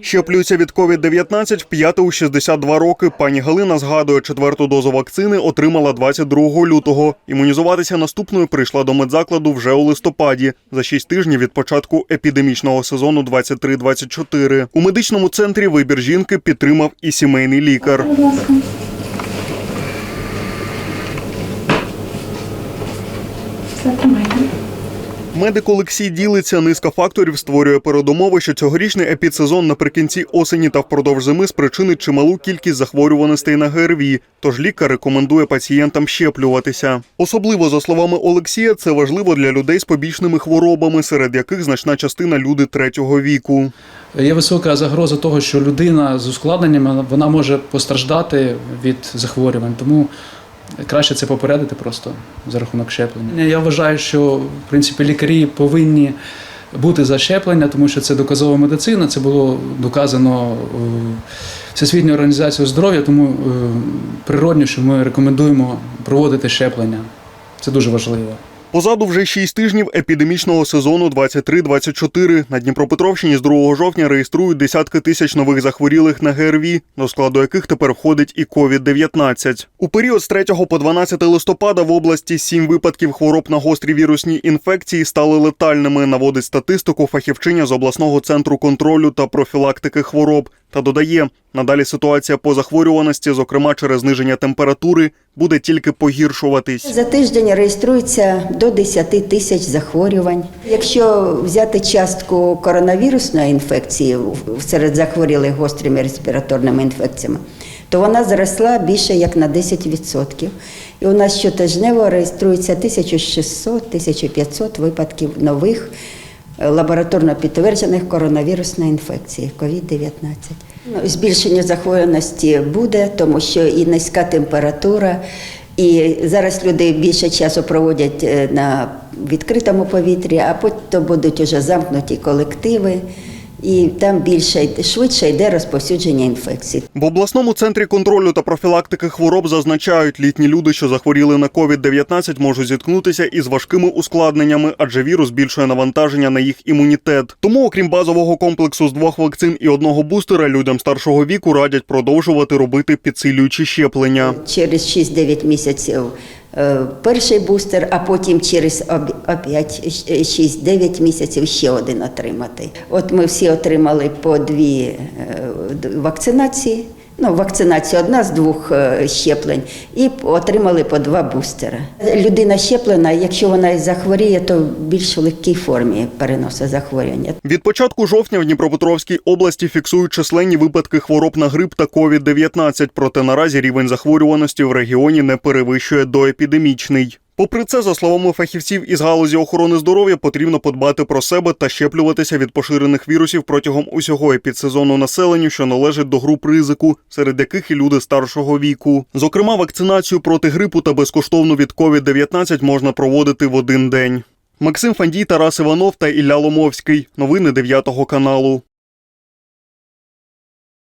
Щеплюється від COVID-19 вп'яте у 62 роки. Пані Галина згадує, четверту дозу вакцини отримала 22 лютого. Імунізуватися наступною прийшла до медзакладу вже у листопаді, за 6 тижнів від початку епідемічного сезону 23-24. У медичному центрі вибір жінки підтримав і сімейний лікар. Все. Медик Олексій ділиться, низка факторів створює передумови, що цьогорічний епідсезон наприкінці осені та впродовж зими спричинить чималу кількість захворюваностей на ГРВІ. Тож лікар рекомендує пацієнтам щеплюватися. Особливо, за словами Олексія, це важливо для людей з побічними хворобами, серед яких значна частина люди третього віку. Є висока загроза того, що людина з ускладненнями вона може постраждати від захворювань. Тому краще це попередити просто за рахунок щеплення. Я вважаю, що в принципі лікарі повинні бути за щеплення, тому що це доказова медицина. Це було доказано е, Всесвітньою організацією здоров'я, тому е, природньо, що ми рекомендуємо проводити щеплення. Це дуже важливо. Позаду вже 6 тижнів епідемічного сезону 23-24. На Дніпропетровщині з 2 жовтня реєструють десятки тисяч нових захворілих на ГРВІ, до складу яких тепер входить і COVID-19. У період з 3 по 12 листопада в області 7 випадків хвороб на гострі вірусні інфекції стали летальними, наводить статистику фахівчиня з обласного центру контролю та профілактики хвороб. Та додає, надалі ситуація по захворюваності, зокрема через зниження температури, буде тільки погіршуватись. За тиждень реєструється до 10 тисяч захворювань. Якщо взяти частку коронавірусної інфекції серед захворілих гострими респіраторними інфекціями, то вона зросла більше як на 10%. І у нас щотижнево реєструється 1600-1500 випадків нових лабораторно підтверджених коронавірусної інфекції COVID-19. Ну, збільшення захворюваності буде, тому що і низька температура, і зараз люди більше часу проводять е, на відкритому повітрі, а потім будуть уже замкнуті колективи, і там більше швидше йде розповсюдження інфекцій. В обласному центрі контролю та профілактики хвороб зазначають, літні люди, що захворіли на COVID-19, можуть зіткнутися із важкими ускладненнями, адже вірус збільшує навантаження на їх імунітет. Тому, окрім базового комплексу з двох вакцин і одного бустера, людям старшого віку радять продовжувати робити підсилюючі щеплення. Через 6-9 місяців перший бустер, а потім через об- опять 6-9 місяців ще один отримати. От ми всі отримали по дві е, вакцинації. Ну, вакцинація одна з двох е, щеплень, і отримали по два бустера. Людина щеплена, якщо вона захворіє, то в більш легкій формі переносить захворювання. Від початку жовтня в Дніпропетровській області фіксують численні випадки хвороб на грип та COVID-19, проте наразі рівень захворюваності в регіоні не перевищує доепідемічний. Попри це, за словами фахівців із галузі охорони здоров'я, потрібно подбати про себе та щеплюватися від поширених вірусів протягом усього епідсезону населенню, що належить до груп ризику, серед яких і люди старшого віку. Зокрема, вакцинацію проти грипу та безкоштовну від COVID-19 можна проводити в один день. Максим Фандій, Тарас Іванов та Ілля Ломовський. Новини 9 каналу.